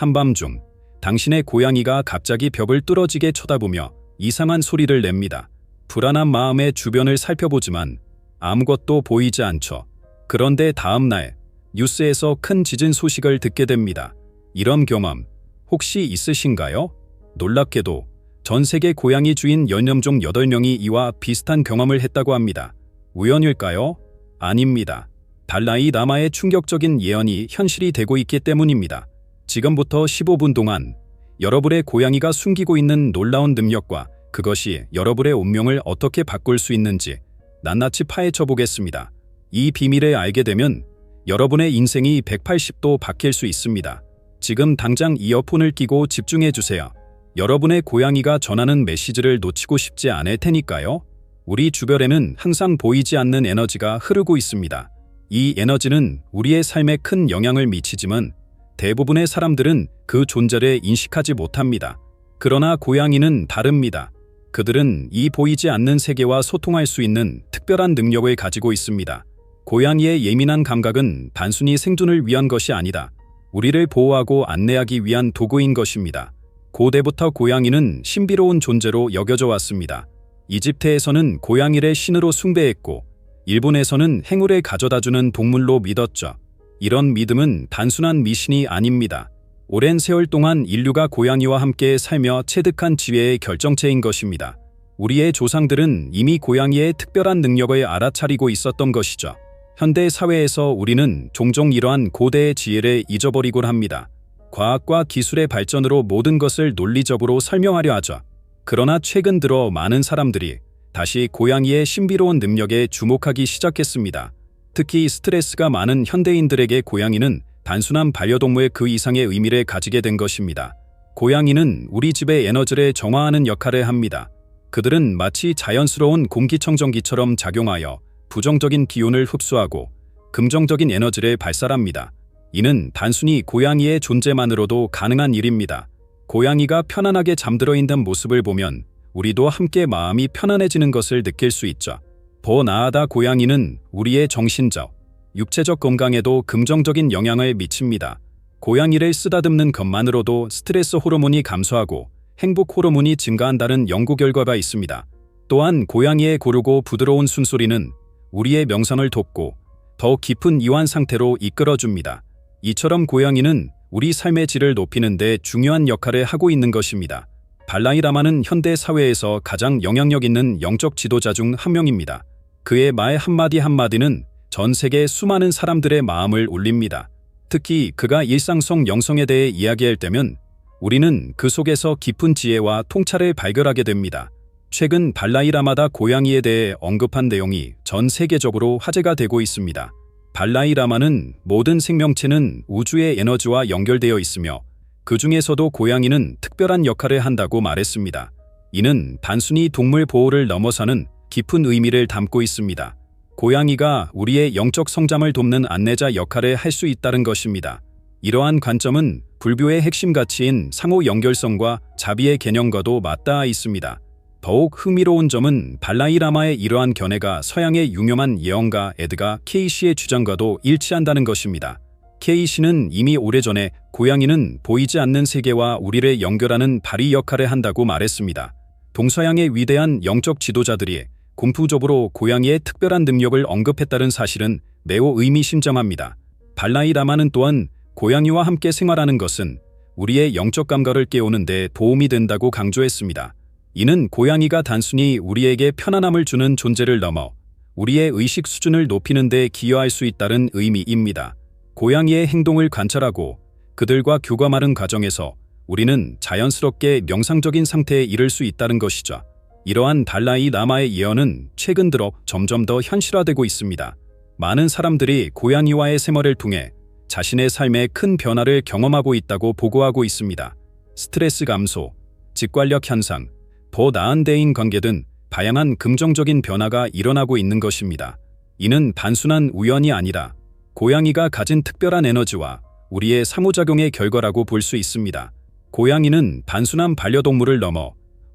한밤중 당신의 고양이가 갑자기 벽을 뚫어지게 쳐다보며 이상한 소리를 냅니다. 불안한 마음에 주변을 살펴보지만 아무것도 보이지 않죠. 그런데 다음 날 뉴스에서 큰 지진 소식을 듣게 됩니다. 이런 경험 혹시 있으신가요? 놀랍게도 전 세계 고양이 주인 연염종 8명이 이와 비슷한 경험을 했다고 합니다. 우연일까요? 아닙니다. 달라이 라마의 충격적인 예언이 현실이 되고 있기 때문입니다. 지금부터 15분 동안 여러분의 고양이가 숨기고 있는 놀라운 능력과 그것이 여러분의 운명을 어떻게 바꿀 수 있는지 낱낱이 파헤쳐 보겠습니다. 이 비밀을 알게 되면 여러분의 인생이 180도 바뀔 수 있습니다. 지금 당장 이어폰을 끼고 집중해 주세요. 여러분의 고양이가 전하는 메시지를 놓치고 싶지 않을 테니까요. 우리 주변에는 항상 보이지 않는 에너지가 흐르고 있습니다. 이 에너지는 우리의 삶에 큰 영향을 미치지만 대부분의 사람들은 그 존재를 인식하지 못합니다. 그러나 고양이는 다릅니다. 그들은 이 보이지 않는 세계와 소통할 수 있는 특별한 능력을 가지고 있습니다. 고양이의 예민한 감각은 단순히 생존을 위한 것이 아니다. 우리를 보호하고 안내하기 위한 도구인 것입니다. 고대부터 고양이는 신비로운 존재로 여겨져 왔습니다. 이집트에서는 고양이를 신으로 숭배했고, 일본에서는 행운을 가져다주는 동물로 믿었죠. 이런 믿음은 단순한 미신이 아닙니다. 오랜 세월 동안 인류가 고양이와 함께 살며 체득한 지혜의 결정체인 것입니다. 우리의 조상들은 이미 고양이의 특별한 능력을 알아차리고 있었던 것이죠. 현대 사회에서 우리는 종종 이러한 고대의 지혜를 잊어버리곤 합니다. 과학과 기술의 발전으로 모든 것을 논리적으로 설명하려 하죠. 그러나 최근 들어 많은 사람들이 다시 고양이의 신비로운 능력에 주목하기 시작했습니다. 특히 스트레스가 많은 현대인들에게 고양이는 단순한 반려동물 그 이상의 의미를 가지게 된 것입니다. 고양이는 우리 집의 에너지를 정화하는 역할을 합니다. 그들은 마치 자연스러운 공기청정기처럼 작용하여 부정적인 기운을 흡수하고 긍정적인 에너지를 발산합니다. 이는 단순히 고양이의 존재만으로도 가능한 일입니다. 고양이가 편안하게 잠들어 있는 모습을 보면 우리도 함께 마음이 편안해지는 것을 느낄 수 있죠. 더 나아다 고양이는 우리의 정신적, 육체적 건강에도 긍정적인 영향을 미칩니다. 고양이를 쓰다듬는 것만으로도 스트레스 호르몬이 감소하고 행복 호르몬이 증가한다는 연구 결과가 있습니다. 또한 고양이의 고르고 부드러운 숨소리는 우리의 명상을 돕고 더 깊은 이완 상태로 이끌어줍니다. 이처럼 고양이는 우리 삶의 질을 높이는 데 중요한 역할을 하고 있는 것입니다. 발라이 라마는 현대 사회에서 가장 영향력 있는 영적 지도자 중 한 명입니다. 그의 말 한마디 한마디는 전 세계 수많은 사람들의 마음을 울립니다. 특히 그가 일상 속 영성에 대해 이야기할 때면 우리는 그 속에서 깊은 지혜와 통찰을 발견하게 됩니다. 최근 발라이 라마다 고양이에 대해 언급한 내용이 전 세계적으로 화제가 되고 있습니다. 발라이 라마는 모든 생명체는 우주의 에너지와 연결되어 있으며 그 중에서도 고양이는 특별한 역할을 한다고 말했습니다. 이는 단순히 동물 보호를 넘어서는 깊은 의미를 담고 있습니다. 고양이가 우리의 영적 성장을 돕는 안내자 역할을 할 수 있다는 것입니다. 이러한 관점은 불교의 핵심 가치인 상호 연결성과 자비의 개념과도 맞닿아 있습니다. 더욱 흥미로운 점은 발라이 라마의 이러한 견해가 서양의 유명한 예언가 에드가 케이시의 주장과도 일치한다는 것입니다. 케이시는 이미 오래전에 고양이는 보이지 않는 세계와 우리를 연결하는 발이 역할을 한다고 말했습니다. 동서양의 위대한 영적 지도자들이 공투적으로 고양이의 특별한 능력을 언급했다는 사실은 매우 의미심장합니다. 발라이 라마는 또한 고양이와 함께 생활하는 것은 우리의 영적 감각을 깨우는 데 도움이 된다고 강조했습니다. 이는 고양이가 단순히 우리에게 편안함을 주는 존재를 넘어 우리의 의식 수준을 높이는 데 기여할 수 있다는 의미입니다. 고양이의 행동을 관찰하고 그들과 교감하는 과정에서 우리는 자연스럽게 명상적인 상태에 이를 수 있다는 것이죠. 이러한 달라이 라마의 예언은 최근 들어 점점 더 현실화되고 있습니다. 많은 사람들이 고양이와의 생활을 통해 자신의 삶에 큰 변화를 경험하고 있다고 보고하고 있습니다. 스트레스 감소, 직관력 현상, 더 나은 대인 관계 등 다양한 긍정적인 변화가 일어나고 있는 것입니다. 이는 단순한 우연이 아니라 고양이가 가진 특별한 에너지와 우리의 상호작용의 결과라고 볼 수 있습니다. 고양이는 단순한 반려동물을 넘어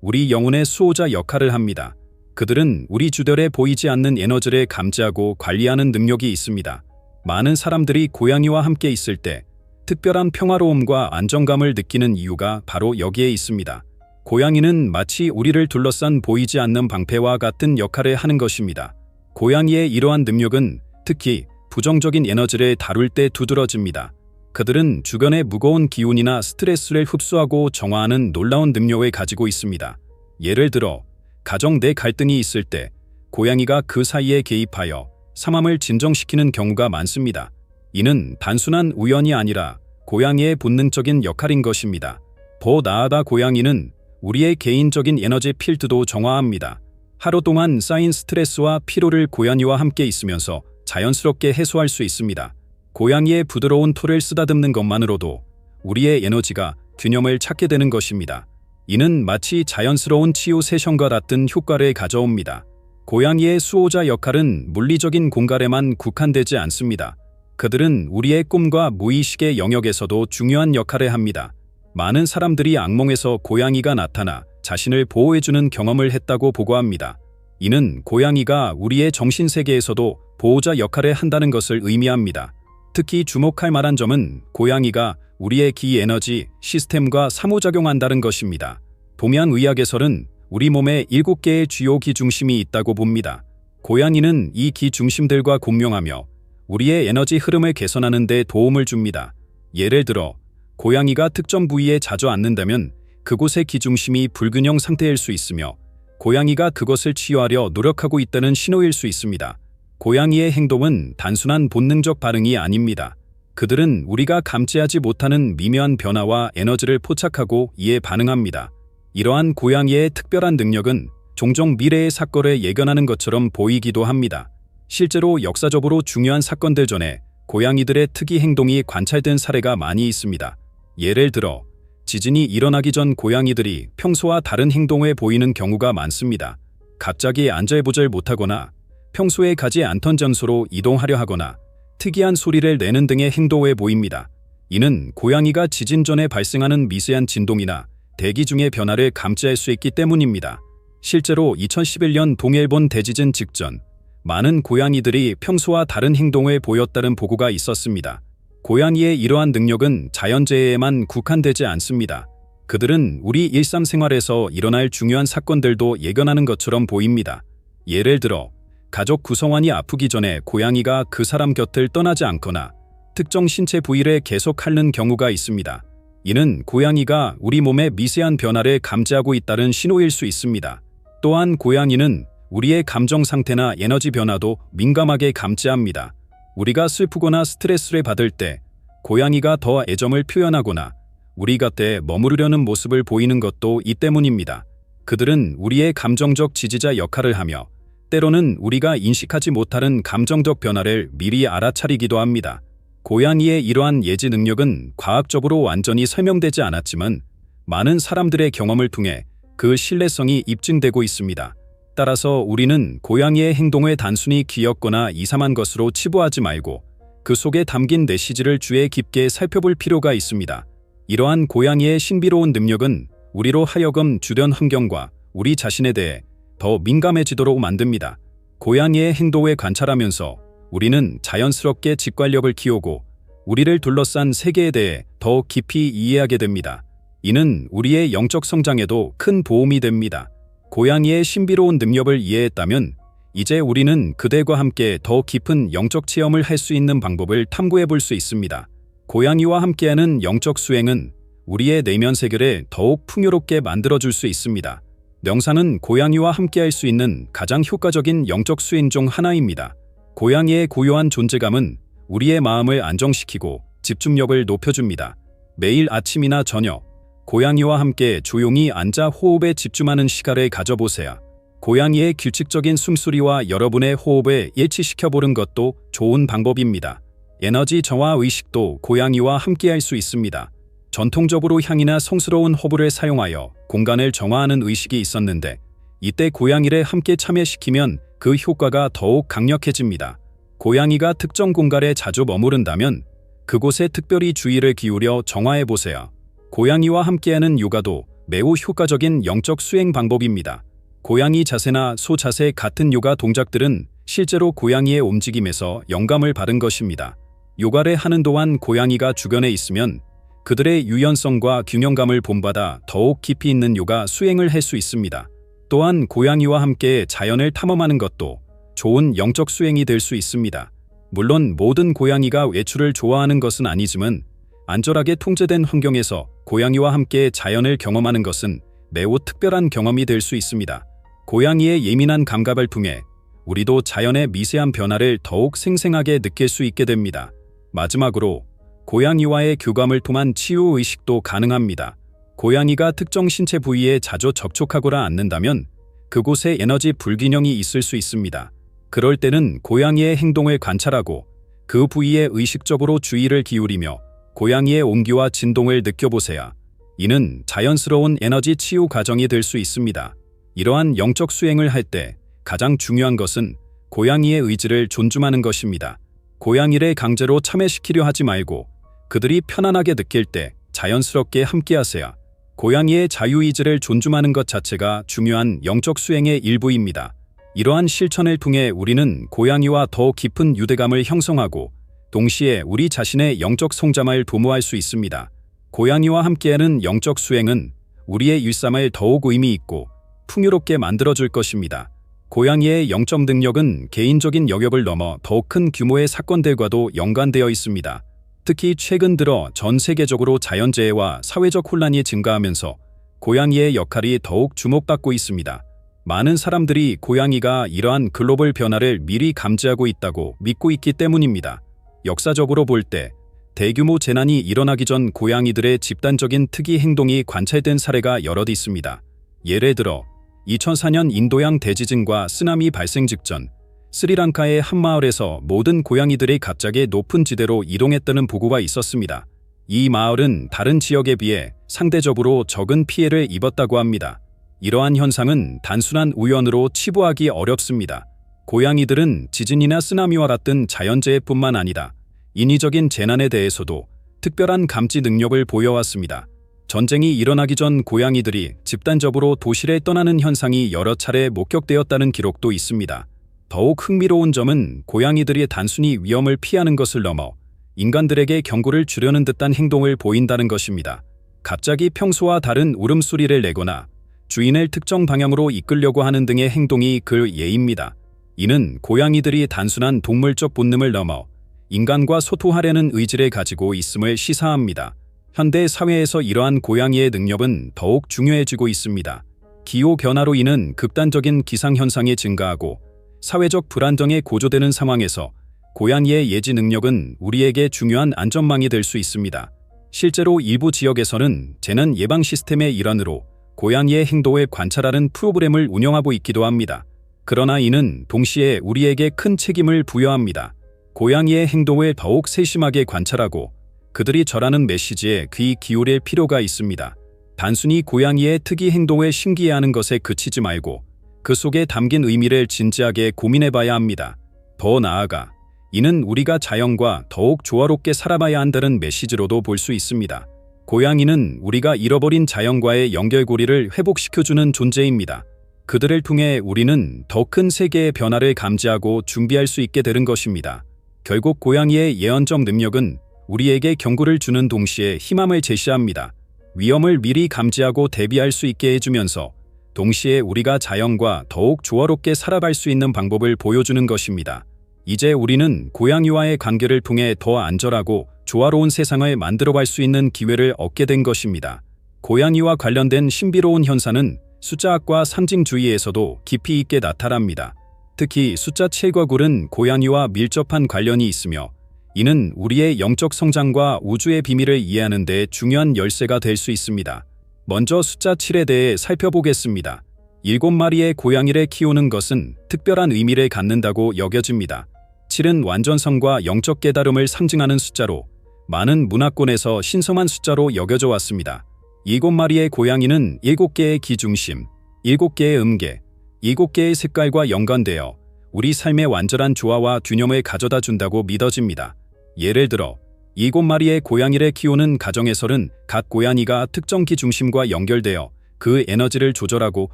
우리 영혼의 수호자 역할을 합니다. 그들은 우리 주변에 보이지 않는 에너지를 감지하고 관리하는 능력이 있습니다. 많은 사람들이 고양이와 함께 있을 때 특별한 평화로움과 안정감을 느끼는 이유가 바로 여기에 있습니다. 고양이는 마치 우리를 둘러싼 보이지 않는 방패와 같은 역할을 하는 것입니다. 고양이의 이러한 능력은 특히 부정적인 에너지를 다룰 때 두드러집니다. 그들은 주변의 무거운 기운이나 스트레스를 흡수하고 정화하는 놀라운 능력을 가지고 있습니다. 예를 들어, 가정 내 갈등이 있을 때 고양이가 그 사이에 개입하여 상황을 진정시키는 경우가 많습니다. 이는 단순한 우연이 아니라 고양이의 본능적인 역할인 것입니다. 더 나아가 고양이는 우리의 개인적인 에너지 필드도 정화합니다. 하루 동안 쌓인 스트레스와 피로를 고양이와 함께 있으면서 자연스럽게 해소할 수 있습니다. 고양이의 부드러운 털을 쓰다듬는 것만으로도 우리의 에너지가 균형을 찾게 되는 것입니다. 이는 마치 자연스러운 치유 세션과 같은 효과를 가져옵니다. 고양이의 수호자 역할은 물리적인 공간에만 국한되지 않습니다. 그들은 우리의 꿈과 무의식의 영역에서도 중요한 역할을 합니다. 많은 사람들이 악몽에서 고양이가 나타나 자신을 보호해주는 경험을 했다고 보고합니다. 이는 고양이가 우리의 정신세계에서도 보호자 역할을 한다는 것을 의미합니다. 특히 주목할 만한 점은 고양이가 우리의 기 에너지 시스템과 상호작용한다는 것입니다. 동양 의학에서는 우리 몸에 7개의 주요 기 중심이 있다고 봅니다. 고양이는 이 기 중심들과 공명하며 우리의 에너지 흐름을 개선하는 데 도움을 줍니다. 예를 들어 고양이가 특정 부위에 자주 앉는다면 그곳의 기중심이 불균형 상태일 수 있으며 고양이가 그것을 치유하려 노력하고 있다는 신호일 수 있습니다. 고양이의 행동은 단순한 본능적 반응이 아닙니다. 그들은 우리가 감지하지 못하는 미묘한 변화와 에너지를 포착하고 이에 반응합니다. 이러한 고양이의 특별한 능력은 종종 미래의 사건을 예견하는 것처럼 보이기도 합니다. 실제로 역사적으로 중요한 사건들 전에 고양이들의 특이 행동이 관찰된 사례가 많이 있습니다. 예를 들어 지진이 일어나기 전 고양이들이 평소와 다른 행동을 보이는 경우가 많습니다. 갑자기 안절부절 못하거나 평소에 가지 않던 장소로 이동하려 하거나 특이한 소리를 내는 등의 행동을 보입니다. 이는 고양이가 지진 전에 발생하는 미세한 진동이나 대기 중의 변화를 감지할 수 있기 때문입니다. 실제로 2011년 동일본 대지진 직전 많은 고양이들이 평소와 다른 행동을 보였다는 보고가 있었습니다. 고양이의 이러한 능력은 자연재해에만 국한되지 않습니다. 그들은 우리 일상생활에서 일어날 중요한 사건들도 예견하는 것처럼 보입니다. 예를 들어, 가족 구성원이 아프기 전에 고양이가 그 사람 곁을 떠나지 않거나 특정 신체 부위를 계속 핥는 경우가 있습니다. 이는 고양이가 우리 몸의 미세한 변화를 감지하고 있다는 신호일 수 있습니다. 또한 고양이는 우리의 감정 상태나 에너지 변화도 민감하게 감지합니다. 우리가 슬프거나 스트레스를 받을 때 고양이가 더 애정을 표현하거나 우리 곁에 머무르려는 모습을 보이는 것도 이 때문입니다. 그들은 우리의 감정적 지지자 역할을 하며 때로는 우리가 인식하지 못하는 감정적 변화를 미리 알아차리기도 합니다. 고양이의 이러한 예지 능력은 과학적으로 완전히 설명되지 않았지만 많은 사람들의 경험을 통해 그 신뢰성이 입증되고 있습니다. 따라서 우리는 고양이의 행동을 단순히 귀엽거나 이상한 것으로 치부하지 말고 그 속에 담긴 메시지를 주의 깊게 살펴볼 필요가 있습니다. 이러한 고양이의 신비로운 능력은 우리로 하여금 주변 환경과 우리 자신에 대해 더 민감해지도록 만듭니다. 고양이의 행동을 관찰하면서 우리는 자연스럽게 직관력을 키우고 우리를 둘러싼 세계에 대해 더 깊이 이해하게 됩니다. 이는 우리의 영적 성장에도 큰 도움이 됩니다. 고양이의 신비로운 능력을 이해했다면 이제 우리는 그들과 함께 더 깊은 영적 체험을 할 수 있는 방법을 탐구해 볼 수 있습니다. 고양이와 함께하는 영적 수행은 우리의 내면 세계를 더욱 풍요롭게 만들어줄 수 있습니다. 명상은 고양이와 함께할 수 있는 가장 효과적인 영적 수행 중 하나입니다. 고양이의 고요한 존재감은 우리의 마음을 안정시키고 집중력을 높여줍니다. 매일 아침이나 저녁, 고양이와 함께 조용히 앉아 호흡에 집중하는 시간을 가져보세요. 고양이의 규칙적인 숨소리와 여러분의 호흡에 일치시켜 보는 것도 좋은 방법입니다. 에너지 정화 의식도 고양이와 함께할 수 있습니다. 전통적으로 향이나 성스러운 허브를 사용하여 공간을 정화하는 의식이 있었는데 이때 고양이를 함께 참여시키면 그 효과가 더욱 강력해집니다. 고양이가 특정 공간에 자주 머무른다면 그곳에 특별히 주의를 기울여 정화해 보세요. 고양이와 함께하는 요가도 매우 효과적인 영적 수행 방법입니다. 고양이 자세나 소 자세 같은 요가 동작들은 실제로 고양이의 움직임에서 영감을 받은 것입니다. 요가를 하는 동안 고양이가 주변에 있으면 그들의 유연성과 균형감을 본받아 더욱 깊이 있는 요가 수행을 할 수 있습니다. 또한 고양이와 함께 자연을 탐험하는 것도 좋은 영적 수행이 될 수 있습니다. 물론 모든 고양이가 외출을 좋아하는 것은 아니지만 안전하게 통제된 환경에서 고양이와 함께 자연을 경험하는 것은 매우 특별한 경험이 될 수 있습니다. 고양이의 예민한 감각을 통해 우리도 자연의 미세한 변화를 더욱 생생하게 느낄 수 있게 됩니다. 마지막으로 고양이와의 교감을 통한 치유 의식도 가능합니다. 고양이가 특정 신체 부위에 자주 접촉하거나 않는다면 그곳에 에너지 불균형이 있을 수 있습니다. 그럴 때는 고양이의 행동을 관찰하고 그 부위에 의식적으로 주의를 기울이며 고양이의 온기와 진동을 느껴보세요. 이는 자연스러운 에너지 치유 과정이 될 수 있습니다. 이러한 영적 수행을 할 때 가장 중요한 것은 고양이의 의지를 존중하는 것입니다. 고양이를 강제로 참여시키려 하지 말고 그들이 편안하게 느낄 때 자연스럽게 함께하세요. 고양이의 자유의지를 존중하는 것 자체가 중요한 영적 수행의 일부입니다. 이러한 실천을 통해 우리는 고양이와 더 깊은 유대감을 형성하고 동시에 우리 자신의 영적 성장을 도모할 수 있습니다. 고양이와 함께하는 영적 수행은 우리의 일상을 더욱 의미 있고 풍요롭게 만들어줄 것입니다. 고양이의 영적 능력은 개인적인 영역을 넘어 더 큰 규모의 사건들과도 연관되어 있습니다. 특히 최근 들어 전 세계적으로 자연재해와 사회적 혼란이 증가하면서 고양이의 역할이 더욱 주목받고 있습니다. 많은 사람들이 고양이가 이러한 글로벌 변화를 미리 감지하고 있다고 믿고 있기 때문입니다. 역사적으로 볼 때 대규모 재난이 일어나기 전 고양이들의 집단적인 특이 행동이 관찰된 사례가 여럿 있습니다. 예를 들어 2004년 인도양 대지진과 쓰나미 발생 직전 스리랑카의 한 마을에서 모든 고양이들이 갑자기 높은 지대로 이동했다는 보고가 있었습니다. 이 마을은 다른 지역에 비해 상대적으로 적은 피해를 입었다고 합니다. 이러한 현상은 단순한 우연으로 치부하기 어렵습니다. 고양이들은 지진이나 쓰나미와 같은 자연재해뿐만 아니라 인위적인 재난에 대해서도 특별한 감지 능력을 보여왔습니다. 전쟁이 일어나기 전 고양이들이 집단적으로 도시를 떠나는 현상이 여러 차례 목격되었다는 기록도 있습니다. 더욱 흥미로운 점은 고양이들이 단순히 위험을 피하는 것을 넘어 인간들에게 경고를 주려는 듯한 행동을 보인다는 것입니다. 갑자기 평소와 다른 울음소리를 내거나 주인을 특정 방향으로 이끌려고 하는 등의 행동이 그 예입니다. 이는 고양이들이 단순한 동물적 본능을 넘어 인간과 소통하려는 의지를 가지고 있음을 시사합니다. 현대 사회에서 이러한 고양이의 능력은 더욱 중요해지고 있습니다. 기후 변화로 인한 극단적인 기상 현상이 증가하고 사회적 불안정에 고조되는 상황에서 고양이의 예지 능력은 우리에게 중요한 안전망이 될 수 있습니다. 실제로 일부 지역에서는 재난 예방 시스템의 일환으로 고양이의 행동을 관찰하는 프로그램을 운영하고 있기도 합니다. 그러나 이는 동시에 우리에게 큰 책임을 부여합니다. 고양이의 행동을 더욱 세심하게 관찰하고 그들이 절하는 메시지에 귀 기울일 필요가 있습니다. 단순히 고양이의 특이 행동에 신기해하는 것에 그치지 말고 그 속에 담긴 의미를 진지하게 고민해 봐야 합니다. 더 나아가 이는 우리가 자연과 더욱 조화롭게 살아봐야 한다는 메시지로도 볼 수 있습니다. 고양이는 우리가 잃어버린 자연과의 연결고리를 회복시켜주는 존재입니다. 그들을 통해 우리는 더 큰 세계의 변화를 감지하고 준비할 수 있게 되는 것입니다. 결국 고양이의 예언적 능력은 우리에게 경고를 주는 동시에 희망을 제시합니다. 위험을 미리 감지하고 대비할 수 있게 해주면서 동시에 우리가 자연과 더욱 조화롭게 살아갈 수 있는 방법을 보여주는 것입니다. 이제 우리는 고양이와의 관계를 통해 더 안전하고 조화로운 세상을 만들어갈 수 있는 기회를 얻게 된 것입니다. 고양이와 관련된 신비로운 현상은 숫자학과 상징주의에서도 깊이 있게 나타납니다. 특히 숫자 7과 9는 고양이와 밀접한 관련이 있으며 이는 우리의 영적 성장과 우주의 비밀을 이해하는 데 중요한 열쇠가 될 수 있습니다. 먼저 숫자 7에 대해 살펴보겠습니다. 일곱 마리의 고양이를 키우는 것은 특별한 의미를 갖는다고 여겨집니다. 7은 완전성과 영적 깨달음을 상징하는 숫자로 많은 문화권에서 신성한 숫자로 여겨져 왔습니다. 일곱 마리의 고양이는 일곱 개의 기중심, 일곱 개의 음계, 일곱 개의 색깔과 연관되어 우리 삶의 완전한 조화와 균형을 가져다 준다고 믿어집니다. 예를 들어 일곱 마리의 고양이를 키우는 가정에서는 각 고양이가 특정 기 중심과 연결되어 그 에너지를 조절하고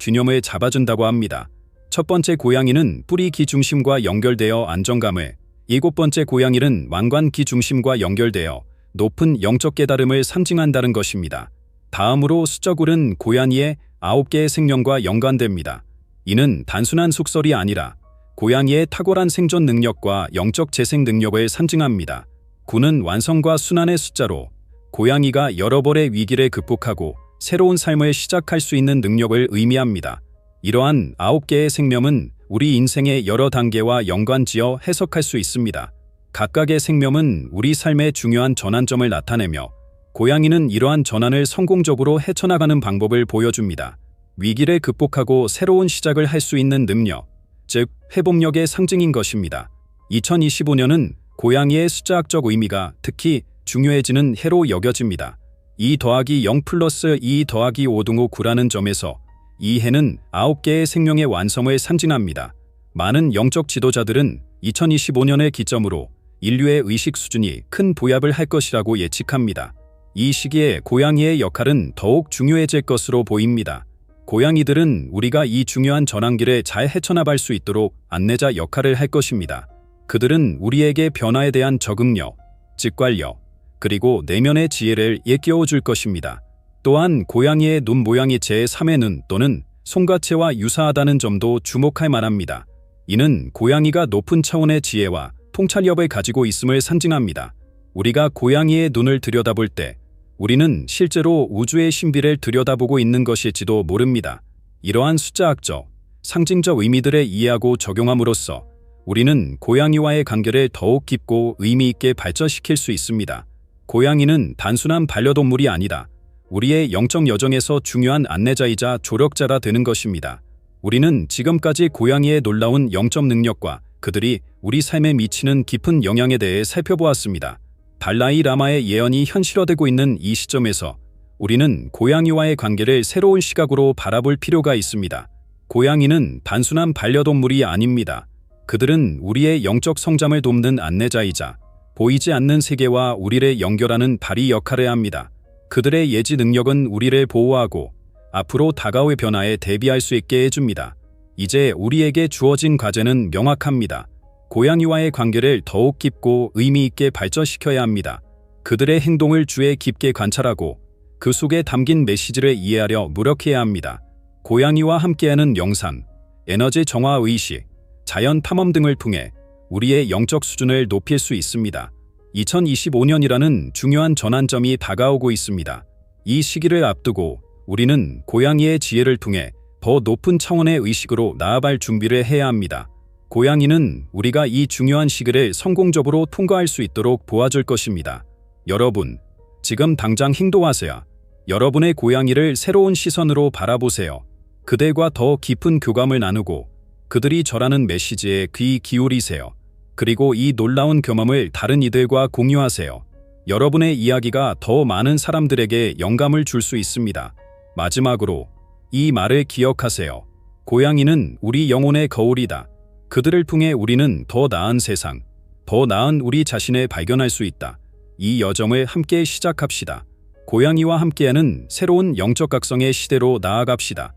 균형을 잡아준다고 합니다. 첫 번째 고양이는 뿌리 기 중심과 연결되어 안정감을, 일곱 번째 고양이는 왕관 기 중심과 연결되어 높은 영적 깨달음을 상징한다는 것입니다. 다음으로 수적울은 고양이의 아홉 개의 생명과 연관됩니다. 이는 단순한 속설이 아니라 고양이의 탁월한 생존 능력과 영적 재생 능력을 상징합니다. 구는 완성과 순환의 숫자로 고양이가 여러 벌의 위기를 극복하고 새로운 삶을 시작할 수 있는 능력을 의미합니다. 이러한 아홉 개의 생명은 우리 인생의 여러 단계와 연관지어 해석할 수 있습니다. 각각의 생명은 우리 삶의 중요한 전환점을 나타내며 고양이는 이러한 전환을 성공적으로 헤쳐나가는 방법을 보여줍니다. 위기를 극복하고 새로운 시작을 할 수 있는 능력, 즉 회복력의 상징인 것입니다. 2025년은 고양이의 숫자학적 의미가 특히 중요해지는 해로 여겨집니다. 2 더하기 0 플러스 2 더하기 5 등호 9라는 점에서 이 해는 9개의 생명의 완성을 상징합니다. 많은 영적 지도자들은 2025년을 기점으로 인류의 의식 수준이 큰 보약을 할 것이라고 예측합니다. 이 시기에 고양이의 역할은 더욱 중요해질 것으로 보입니다. 고양이들은 우리가 이 중요한 전환기를 잘 헤쳐나갈 수 있도록 안내자 역할을 할 것입니다. 그들은 우리에게 변화에 대한 적응력, 직관력, 그리고 내면의 지혜를 일깨워 줄 것입니다. 또한 고양이의 눈 모양이 제3의 눈 또는 송가채와 유사하다는 점도 주목할 만합니다. 이는 고양이가 높은 차원의 지혜와 통찰력을 가지고 있음을 상징합니다. 우리가 고양이의 눈을 들여다볼 때 우리는 실제로 우주의 신비를 들여다보고 있는 것일지도 모릅니다. 이러한 숫자학적, 상징적 의미들을 이해하고 적용함으로써 우리는 고양이와의 관계를 더욱 깊고 의미 있게 발전시킬 수 있습니다. 고양이는 단순한 반려동물이 아니다. 우리의 영적 여정에서 중요한 안내자이자 조력자라 되는 것입니다. 우리는 지금까지 고양이의 놀라운 영적 능력과 그들이 우리 삶에 미치는 깊은 영향에 대해 살펴보았습니다. 달라이 라마의 예언이 현실화되고 있는 이 시점에서 우리는 고양이와의 관계를 새로운 시각으로 바라볼 필요가 있습니다. 고양이는 단순한 반려동물이 아닙니다. 그들은 우리의 영적 성장을 돕는 안내자이자 보이지 않는 세계와 우리를 연결하는 다리 역할을 합니다. 그들의 예지 능력은 우리를 보호하고 앞으로 다가올 변화에 대비할 수 있게 해줍니다. 이제 우리에게 주어진 과제는 명확합니다. 고양이와의 관계를 더욱 깊고 의미 있게 발전시켜야 합니다. 그들의 행동을 주에 깊게 관찰하고 그 속에 담긴 메시지를 이해하려 노력해야 합니다. 고양이와 함께하는 영상, 에너지 정화 의식, 자연 탐험 등을 통해 우리의 영적 수준을 높일 수 있습니다. 2025년이라는 중요한 전환점이 다가오고 있습니다. 이 시기를 앞두고 우리는 고양이의 지혜를 통해 더 높은 차원의 의식으로 나아갈 준비를 해야 합니다. 고양이는 우리가 이 중요한 시기를 성공적으로 통과할 수 있도록 도와줄 것입니다. 여러분, 지금 당장 행동하세요. 여러분의 고양이를 새로운 시선으로 바라보세요. 그들과 더 깊은 교감을 나누고 그들이 전하는 메시지에 귀 기울이세요. 그리고 이 놀라운 경험을 다른 이들과 공유하세요. 여러분의 이야기가 더 많은 사람들에게 영감을 줄 수 있습니다. 마지막으로 이 말을 기억하세요. 고양이는 우리 영혼의 거울이다. 그들을 통해 우리는 더 나은 세상, 더 나은 우리 자신을 발견할 수 있다. 이 여정을 함께 시작합시다. 고양이와 함께하는 새로운 영적 각성의 시대로 나아갑시다.